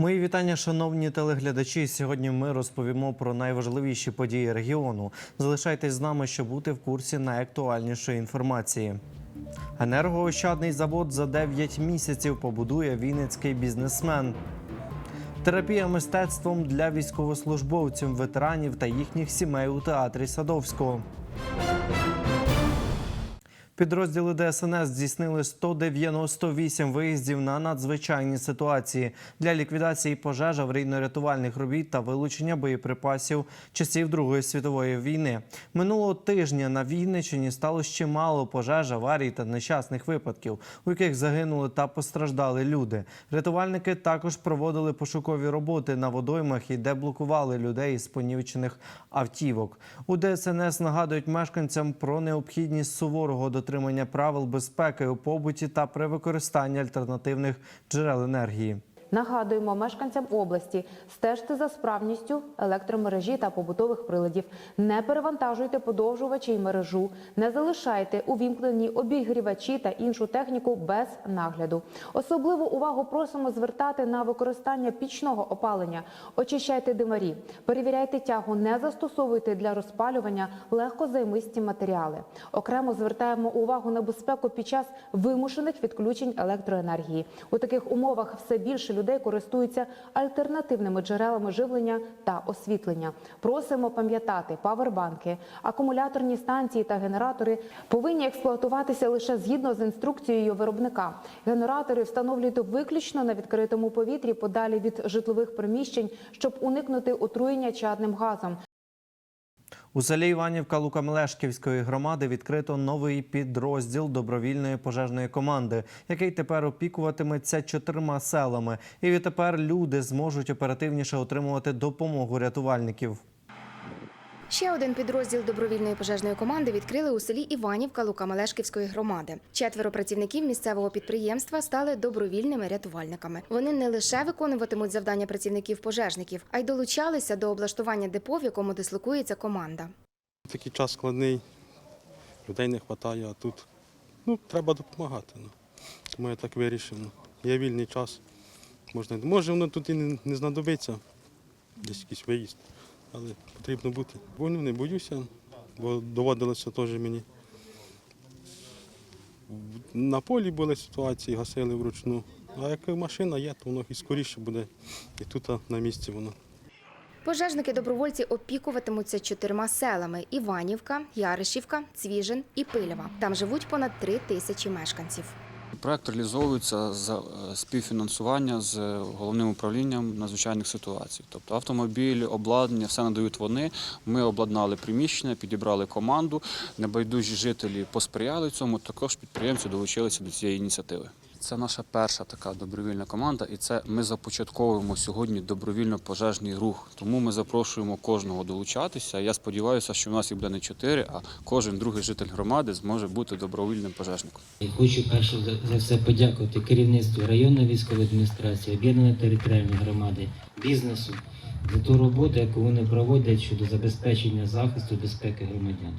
Мої вітання, шановні телеглядачі. Сьогодні ми розповімо про найважливіші події регіону. Залишайтесь з нами, щоб бути в курсі найактуальнішої інформації. Енергоощадний завод за 9 місяців побудує вінницький бізнесмен. Терапія мистецтвом для військовослужбовців, ветеранів та їхніх сімей у театрі Садовського. Підрозділи ДСНС здійснили 198 виїздів на надзвичайні ситуації для ліквідації пожеж, аварійно-рятувальних робіт та вилучення боєприпасів часів Другої світової війни. Минулого тижня на Вінниччині стало чимало пожеж, аварій та нещасних випадків, у яких загинули та постраждали люди. Рятувальники також проводили пошукові роботи на водоймах і деблокували людей із понівечених автівок. У ДСНС нагадують мешканцям про необхідність суворого дотримання правил безпеки у побуті та при використанні альтернативних джерел енергії. Нагадуємо мешканцям області стежте за справністю електромережі та побутових приладів. Не перевантажуйте подовжувачі й мережу, не залишайте увімкнені обігрівачі та іншу техніку без нагляду. Особливу увагу просимо звертати на використання пічного опалення. Очищайте димарі, перевіряйте тягу, не застосовуйте для розпалювання легкозаймисті матеріали. Окремо звертаємо увагу на безпеку під час вимушених відключень електроенергії. У таких умовах все більше людей користуються альтернативними джерелами живлення та освітлення. Просимо пам'ятати, павербанки, акумуляторні станції та генератори повинні експлуатуватися лише згідно з інструкцією виробника. Генератори встановлюйте виключно на відкритому повітрі, подалі від житлових приміщень, щоб уникнути отруєння чадним газом. У селі Іванівка Лукамелешківської громади відкрито новий підрозділ добровільної пожежної команди, який тепер опікуватиметься чотирма селами. І відтепер люди зможуть оперативніше отримувати допомогу рятувальників. Ще один підрозділ добровільної пожежної команди відкрили у селі Іванівка Лука-Малешківської громади. Четверо працівників місцевого підприємства стали добровільними рятувальниками. Вони не лише виконуватимуть завдання працівників-пожежників, а й долучалися до облаштування депо, в якому дислокується команда. Такий час складний, людей не вистачає, а тут ну, треба допомагати. Ну. Тому я так вирішив. Ну. Є вільний час. Можна, може воно тут і не знадобиться, десь якийсь виїзд, але потрібно бути. Війну не боюся, бо доводилося теж мені. На полі були ситуації, гасили вручну. А як машина є, то воно і скоріше буде. І тут на місці воно. Пожежники-добровольці опікуватимуться чотирма селами: Іванівка, Яришівка, Цвіжин і Пилєва. Там живуть понад три тисячі мешканців. Проект реалізовується за е, співфінансування з головним управлінням надзвичайних ситуацій. Тобто автомобілі, обладнання, все надають вони. Ми обладнали приміщення, підібрали команду. Небайдужі жителі посприяли цьому. Також підприємці долучилися до цієї ініціативи. Це наша перша така добровільна команда, і це ми започатковуємо сьогодні добровільно-пожежний рух. Тому ми запрошуємо кожного долучатися. Я сподіваюся, що в нас їх буде не чотири, а кожен другий житель громади зможе бути добровільним пожежником. Хочу перше за все подякувати керівництву районної військової адміністрації, об'єднаної територіальної громади, бізнесу за ту роботу, яку вони проводять щодо забезпечення захисту безпеки громадян.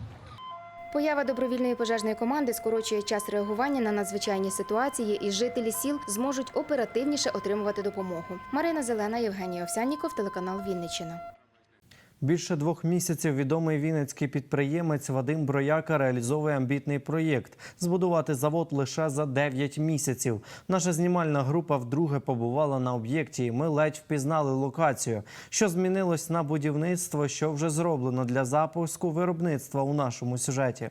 Поява добровільної пожежної команди скорочує час реагування на надзвичайні ситуації, і жителі сіл зможуть оперативніше отримувати допомогу. Марина Зелена, Євгеній Овсянніков, телеканал Вінниччина. Більше двох місяців відомий вінницький підприємець Вадим Брояка реалізовує амбітний проєкт збудувати завод лише за 9 місяців. Наша знімальна група вдруге побувала на об'єкті. і Ми ледь впізнали локацію. Що змінилось на будівництво, що вже зроблено для запуску виробництва у нашому сюжеті.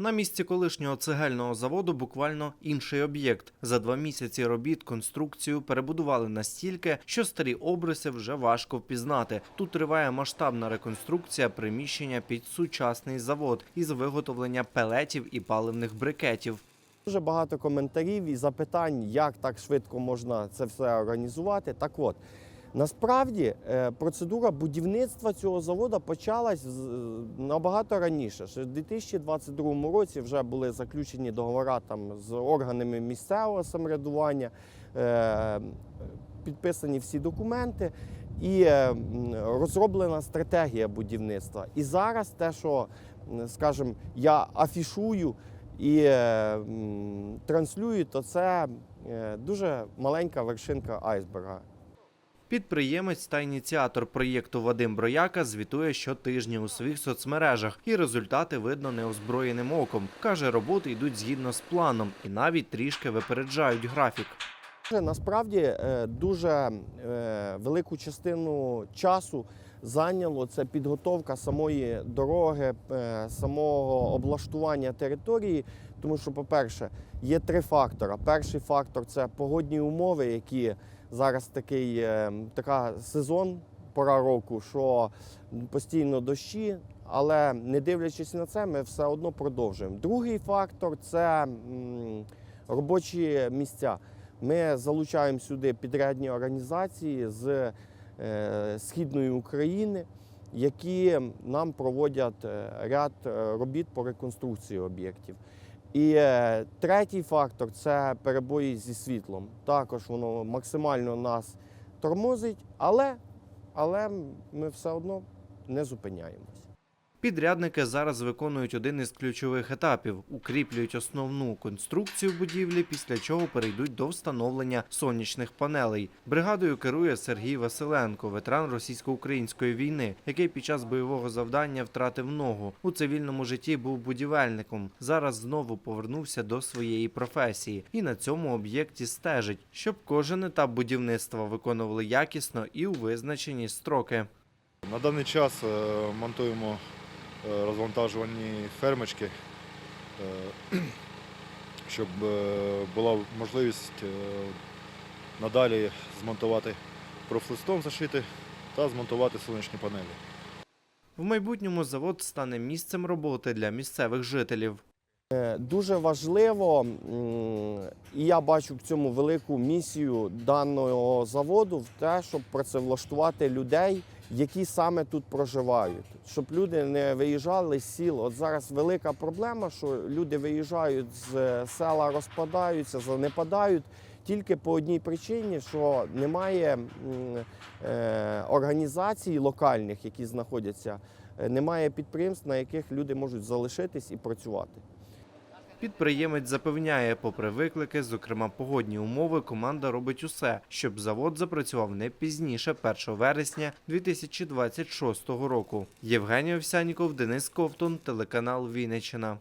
На місці колишнього цегельного заводу буквально інший об'єкт. За два місяці робіт конструкцію перебудували настільки, що старі обриси вже важко впізнати. Тут триває масштабна реконструкція приміщення під сучасний завод із виготовлення пелетів і паливних брикетів. Дуже багато коментарів і запитань, як так швидко можна це все організувати. Так от, насправді е, процедура будівництва цього заводу почалась з- набагато раніше. Ще в 2022 році вже були заключені договори там з органами місцевого самоврядування, е, підписані всі документи. І е, розроблена стратегія будівництва. І зараз те, що, скажімо, я афішую і е, транслюю, то це е, дуже маленька вершинка айсберга. Підприємець та ініціатор проєкту Вадим Брояка звітує щотижня у своїх соцмережах, і результати видно неозброєним оком. Каже, роботи йдуть згідно з планом і навіть трішки випереджають графік. Насправді е, дуже е, велику частину часу зайняло це підготовка самої дороги, е, самого облаштування території. Тому що, по-перше, є три фактори. Перший фактор це погодні умови, які зараз такий е, така сезон, пора року, що постійно дощі. Але не дивлячись на це, ми все одно продовжуємо. Другий фактор це робочі місця. Ми залучаємо сюди підрядні організації з е, Східної України, які нам проводять е, ряд е, робіт по реконструкції об'єктів. І е, третій фактор це перебої зі світлом. Також воно максимально нас тормозить, але, але ми все одно не зупиняємось. Підрядники зараз виконують один із ключових етапів: укріплюють основну конструкцію будівлі, після чого перейдуть до встановлення сонячних панелей. Бригадою керує Сергій Василенко, ветеран російсько-української війни, який під час бойового завдання втратив ногу. У цивільному житті був будівельником. Зараз знову повернувся до своєї професії і на цьому об'єкті стежить, щоб кожен етап будівництва виконували якісно і у визначені строки. На даний час е, монтуємо розвантажувальні фермочки, е, щоб е, була можливість е, надалі змонтувати профлистом зашити та змонтувати сонячні панелі. В майбутньому завод стане місцем роботи для місцевих жителів. Е, Дуже важливо, і я бачу в цьому велику місію даного заводу в те, щоб працевлаштувати людей, які саме тут проживають, щоб люди не виїжджали з сіл. От зараз велика проблема, що люди виїжджають з е, села, розпадаються, занепадають. Тільки по одній причині, що немає е, організацій локальних, які знаходяться, е, немає підприємств, на яких люди можуть залишитись і працювати. Підприємець запевняє, попри виклики, зокрема погодні умови, команда робить усе, щоб завод запрацював не пізніше 1 вересня 2026 року. Євгеній Овсяніков, Денис Ковтун, телеканал Вінниччина.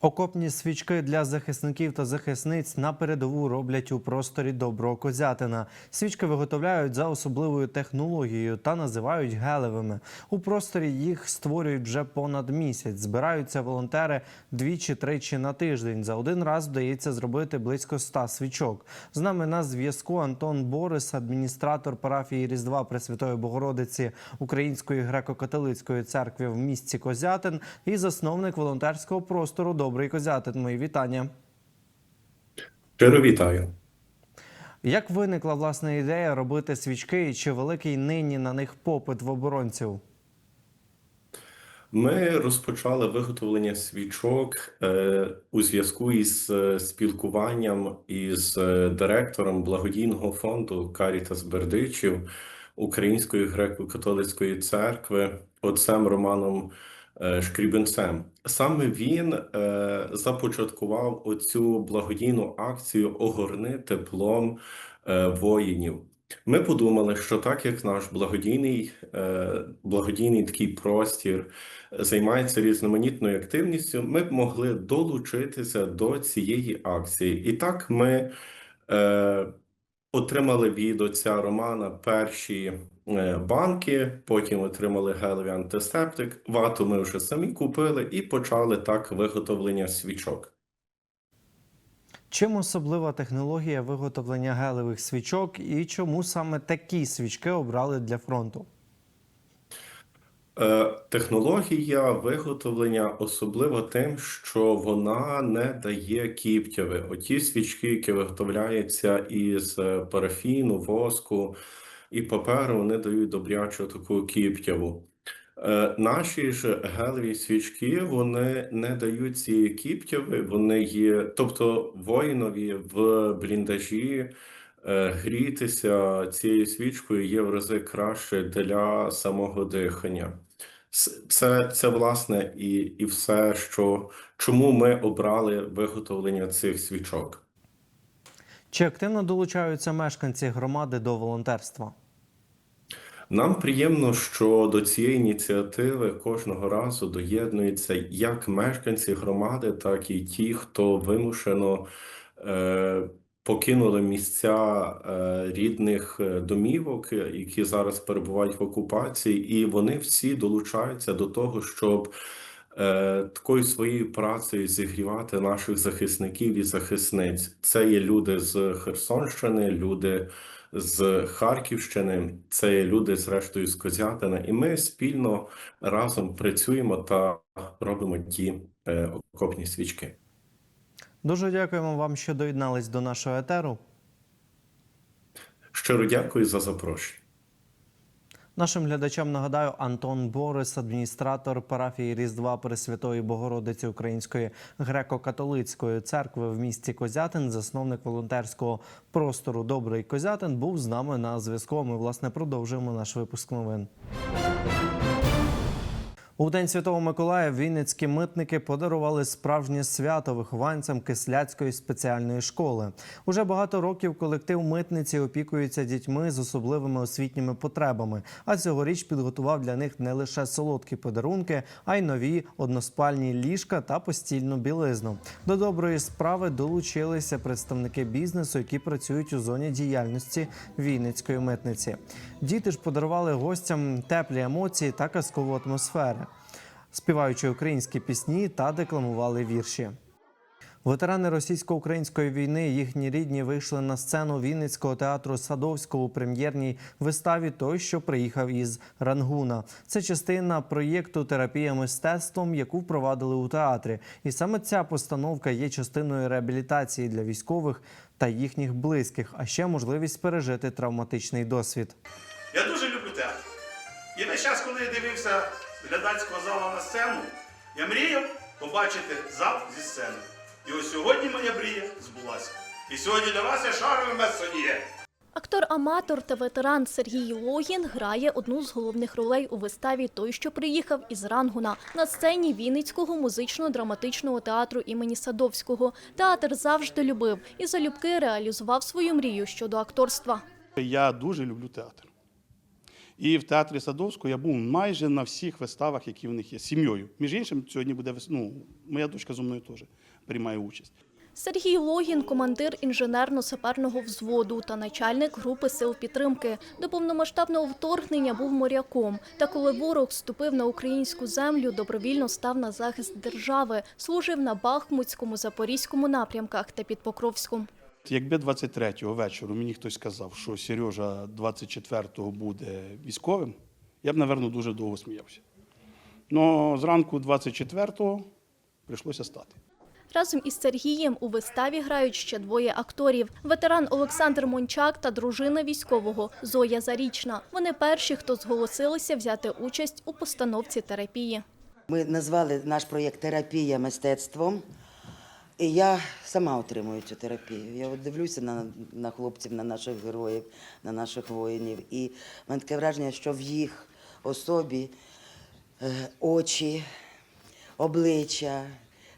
Окопні свічки для захисників та захисниць на передову роблять у просторі доброго козятина. Свічки виготовляють за особливою технологією та називають гелевими. У просторі їх створюють вже понад місяць. Збираються волонтери двічі-тричі на тиждень. За один раз вдається зробити близько ста свічок. З нами на зв'язку Антон Борис, адміністратор парафії Різдва Пресвятої Богородиці Української греко-католицької церкви в місті Козятин і засновник волонтерського простору Добрий Козятин. Мої вітання. Щиро вітаю. Як виникла власна ідея робити свічки і чи великий нині на них попит в оборонців? Ми розпочали виготовлення свічок е, у зв'язку із е, спілкуванням із е, директором благодійного фонду Карітас Бердичів Української греко-католицької церкви отцем Романом Шкрібенцем. Саме він е, започаткував оцю благодійну акцію Огорни теплом е, воїнів. Ми подумали, що так як наш благодійний, е, благодійний такий простір займається різноманітною активністю, ми б могли долучитися до цієї акції. І так ми е, отримали від отця Романа перші е, банки, потім отримали гелевий антисептик, вату ми вже самі купили і почали так виготовлення свічок. Чим особлива технологія виготовлення гелевих свічок і чому саме такі свічки обрали для фронту? Е, Технологія виготовлення особлива тим, що вона не дає кіптяви. Оті свічки, які виготовляються із е, парафіну, воску і паперу, вони дають добрячу таку кіптяву. Е, Наші ж гелеві свічки вони не дають цієї кіптяви, вони є, тобто воїнові в бліндажі грітися цією свічкою є в рази краще для самого дихання. Це, це власне і, і все, що чому ми обрали виготовлення цих свічок. Чи активно долучаються мешканці громади до волонтерства? Нам приємно, що до цієї ініціативи кожного разу доєднуються як мешканці громади, так і ті, хто вимушено е, покинули місця е, рідних е, домівок, е, які зараз перебувають в окупації, і вони всі долучаються до того, щоб такою своєю працею зігрівати наших захисників і захисниць. Це є люди з Херсонщини, люди з Харківщини, це є люди, зрештою, з Козятина, і ми спільно разом працюємо та робимо ті окопні свічки. Дуже дякуємо вам, що доєднались до нашого етеру. Щиро дякую за запрошення. Нашим глядачам нагадаю, Антон Борис, адміністратор парафії Різдва Пресвятої Богородиці Української греко-католицької церкви в місті Козятин, засновник волонтерського простору Добрий Козятин, був з нами на зв'язку. Ми власне продовжуємо наш випуск новин. У День Святого Миколая вінницькі митники подарували справжнє свято вихованцям Кисляцької спеціальної школи. Уже багато років колектив митниці опікується дітьми з особливими освітніми потребами. А цьогоріч підготував для них не лише солодкі подарунки, а й нові односпальні ліжка та постільну білизну. До доброї справи долучилися представники бізнесу, які працюють у зоні діяльності Вінницької митниці. Діти ж подарували гостям теплі емоції та казкову атмосферу, співаючи українські пісні та декламували вірші. Ветерани російсько-української війни, їхні рідні вийшли на сцену Вінницького театру Садовського у прем'єрній виставі Той, що приїхав із Рангуна. Це частина проєкту Терапія мистецтвом, яку впровадили у театрі. І саме ця постановка є частиною реабілітації для військових та їхніх близьких, а ще можливість пережити травматичний досвід. Я дуже люблю театр. І весь час, коли я дивився глядацького зала на сцену, я мріяв побачити зал зі сцени. І ось сьогодні моя мрія збулася. І сьогодні для вас я шаровий месоніє. Актор-аматор та ветеран Сергій Логін грає одну з головних ролей у виставі Той, що приїхав із Рангуна на сцені Вінницького музично-драматичного театру імені Садовського. Театр завжди любив і залюбки реалізував свою мрію щодо акторства. Я дуже люблю театр. І в театрі Садовського я був майже на всіх виставах, які в них є, сім'єю. Між іншим, сьогодні буде ну, моя дочка зі мною теж приймає участь. Сергій Логін – командир інженерно-саперного взводу та начальник групи сил підтримки. До повномасштабного вторгнення був моряком. Та коли ворог вступив на українську землю, добровільно став на захист держави, служив на Бахмутському, Запорізькому напрямках та під Покровськом. Якби 23-го вечора мені хтось сказав, що Сережа 24-го буде військовим, я б, напевно, дуже довго сміявся. Ну, зранку 24-го прийшлося стати. Разом із Сергієм у виставі грають ще двоє акторів: ветеран Олександр Мончак та дружина військового Зоя Зарічна. Вони перші, хто зголосилися взяти участь у постановці терапії. Ми назвали наш проєкт Терапія мистецтвом. І я сама отримую цю терапію. Я от дивлюся на, на хлопців, на наших героїв, на наших воїнів. І в мене таке враження, що в їх особі е, очі, обличчя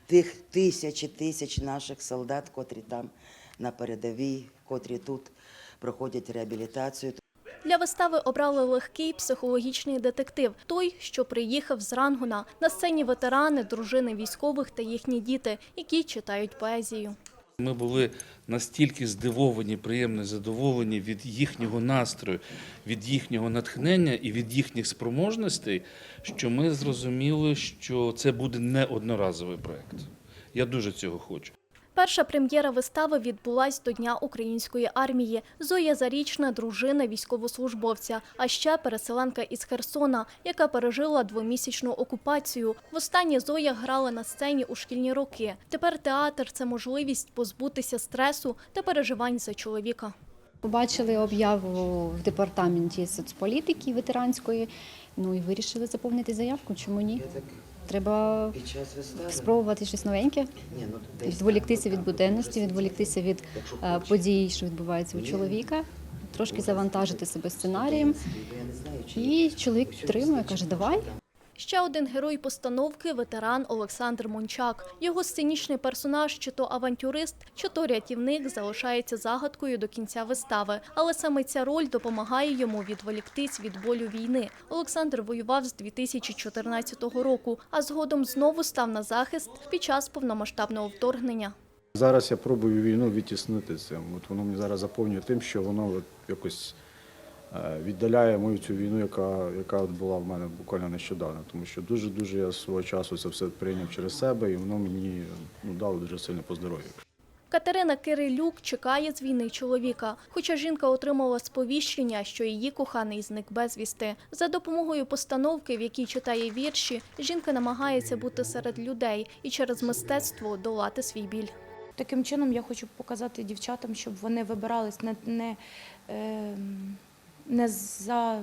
тих тисяч і тисяч наших солдат, котрі там на передовій, котрі тут проходять реабілітацію. Для вистави обрали легкий психологічний детектив той, що приїхав з Рангуна. На сцені ветерани, дружини військових та їхні діти, які читають поезію. Ми були настільки здивовані, приємно задоволені від їхнього настрою, від їхнього натхнення і від їхніх спроможностей, що ми зрозуміли, що це буде не одноразовий проект. Я дуже цього хочу. Перша прем'єра вистави відбулась до Дня української армії. Зоя Зарічна – дружина військовослужбовця, а ще переселенка із Херсона, яка пережила двомісячну окупацію. Востаннє Зоя грала на сцені у шкільні роки. Тепер театр – це можливість позбутися стресу та переживань за чоловіка. Побачили об'яву в департаменті соцполітики ветеранської, ну і вирішили заповнити заявку. Чому ні? Треба спробувати щось новеньке, ну, відволіктися від буденності, відволіктися від е, подій, що відбуваються у чоловіка, трошки завантажити себе сценарієм. І чоловік підтримує, каже, давай. Ще один герой постановки ветеран Олександр Мончак. Його сценічний персонаж, чи то авантюрист, чи то рятівник, залишається загадкою до кінця вистави. Але саме ця роль допомагає йому відволіктись від болю війни. Олександр воював з 2014 року, а згодом знову став на захист під час повномасштабного вторгнення. Зараз я пробую війну відтіснити цим. От воно мені зараз заповнює тим, що воно якось віддаляє мою цю війну, яка, яка от була в мене буквально нещодавно. Тому що дуже-дуже я свого часу це все прийняв через себе, і воно мені ну, дало дуже сильно по здоров'ю. Катерина Кирилюк чекає з війни чоловіка, хоча жінка отримала сповіщення, що її коханий зник безвісти. За допомогою постановки, в якій читає вірші, жінка намагається бути серед людей і через мистецтво долати свій біль. Таким чином я хочу показати дівчатам, щоб вони вибирались, не, не, е, не, за,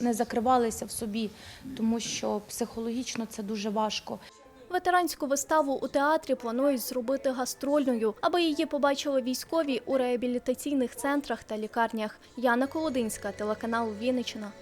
не закривалися в собі, тому що психологічно це дуже важко. Ветеранську виставу у театрі планують зробити гастрольною, аби її побачили військові у реабілітаційних центрах та лікарнях. Яна Колодинська, телеканал Вінниччина.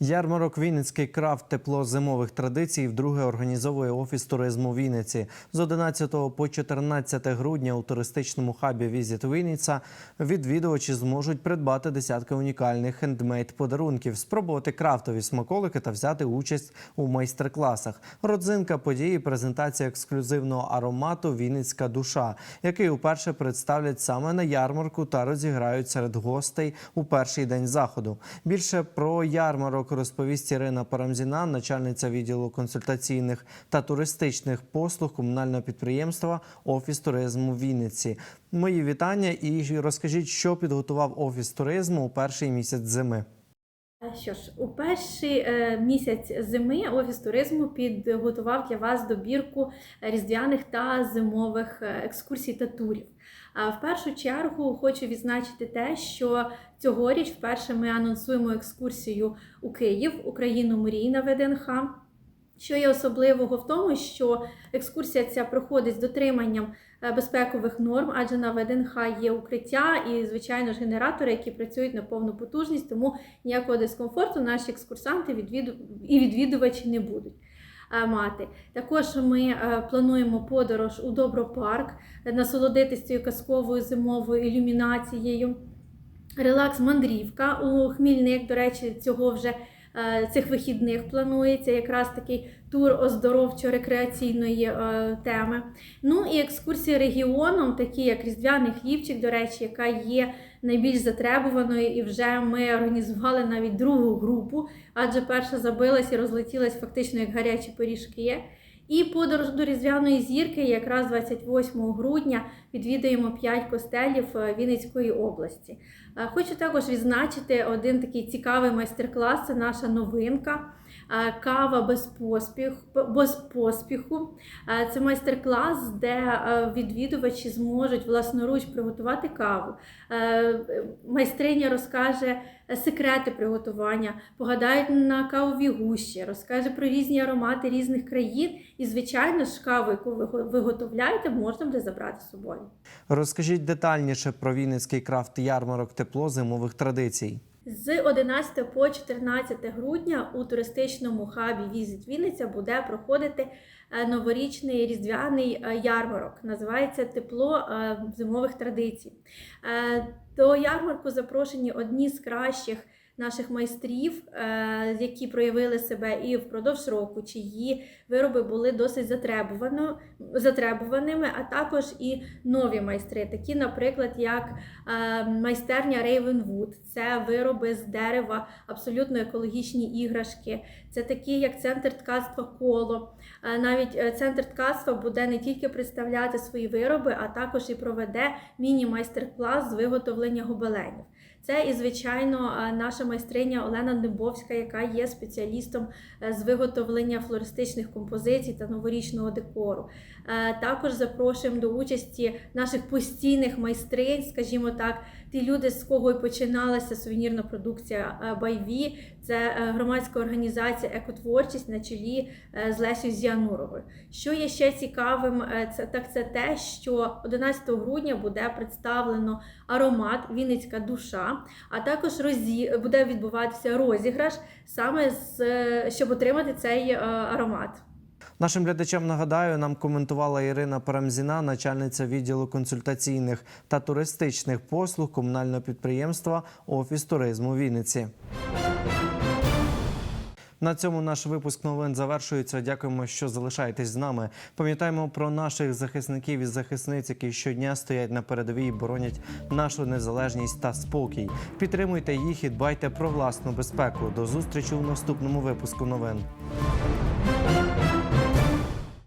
Ярмарок Вінницький крафт тепло зимових традицій вдруге організовує офіс туризму Вінниці. З 11 по 14 грудня у туристичному хабі Візит Вінниця відвідувачі зможуть придбати десятки унікальних хендмейд подарунків, спробувати крафтові смаколики та взяти участь у майстер-класах. Родзинка події презентація ексклюзивного аромату Вінницька душа, який уперше представлять саме на ярмарку та розіграють серед гостей у перший день заходу. Більше про ярмарок розповість Ірина Парамзіна, начальниця відділу консультаційних та туристичних послуг комунального підприємства Офіс туризму Вінниці. Мої вітання і розкажіть, що підготував офіс туризму у перший місяць зими. Що ж, у перший е, місяць зими офіс туризму підготував для вас добірку різдвяних та зимових е, екскурсій та турів. А в першу чергу хочу відзначити те, що цьогоріч вперше ми анонсуємо екскурсію у Київ, Україну мрій на ВДНХ. Що є особливого в тому, що екскурсія ця проходить з дотриманням е, безпекових норм, адже на ВДНХ є укриття і, звичайно ж, генератори, які працюють на повну потужність, тому ніякого дискомфорту наші екскурсанти і відвідувачі не будуть мати. Також ми е, плануємо подорож у Добропарк, е, насолодитись цією казковою зимовою ілюмінацією. Релакс-мандрівка у Хмільник, до речі, цього вже е, цих вихідних планується якраз такий тур оздоровчо-рекреаційної е, теми. Ну і екскурсії регіоном, такі як Різдвяний хлібчик, до речі, яка є найбільш затребуваною, і вже ми організували навіть другу групу, адже перша забилась і розлетілась фактично як гарячі пиріжки. І подорож до Різдвяної зірки якраз 28 грудня відвідаємо 5 костелів е, Вінницької області. Е, Хочу також відзначити один такий цікавий майстер-клас. Це наша новинка. Е, Кава без поспіху. Без поспіху. Е, Це майстер-клас, де е, відвідувачі зможуть власноруч приготувати каву. Е, Майстриня розкаже секрети приготування, погадають на кавові гущі, розкаже про різні аромати різних країн. І, звичайно ж, каву, яку ви виготовляєте, можна буде забрати з собою. Розкажіть детальніше про Вінницький крафт ярмарок тепло зимових традицій. З 11 по 14 грудня у туристичному хабі Візит Вінниця буде проходити е, новорічний різдвяний е, ярмарок. Називається Тепло е, зимових традицій. До ярмарку запрошені одні з кращих наших майстрів, е, які проявили себе і впродовж року, чиї вироби були досить затребувано- затребуваними, а також і нові майстри, такі, наприклад, як е, майстерня Ravenwood. Це вироби з дерева, абсолютно екологічні іграшки. Це такі, як центр ткацтва коло. Е, Навіть центр ткацтва буде не тільки представляти свої вироби, а також і проведе міні-майстер-клас з виготовлення гобеленів. Це і, звичайно, наша майстриня Олена Небовська, яка є спеціалістом е, з виготовлення флористичних композицій та новорічного декору. Е, Також запрошуємо до участі наших постійних майстринь, скажімо так, ті люди, з кого і починалася сувенірна продукція е, Байві, це е, громадська організація Екотворчість на чолі е, з Лесю Зіануровою. Що є ще цікавим, це так це те, що 11 грудня буде представлено аромат Вінницька душа, а також розі... буде відбуватися розіграш саме з щоб отримати цей аромат. Нашим глядачам нагадаю, нам коментувала Ірина Парамзіна, начальниця відділу консультаційних та туристичних послуг комунального підприємства Офіс туризму Вінниці. На цьому наш випуск новин завершується. Дякуємо, що залишаєтесь з нами. Пам'ятаємо про наших захисників і захисниць, які щодня стоять на передовій і боронять нашу незалежність та спокій. Підтримуйте їх і дбайте про власну безпеку. До зустрічі у наступному випуску новин.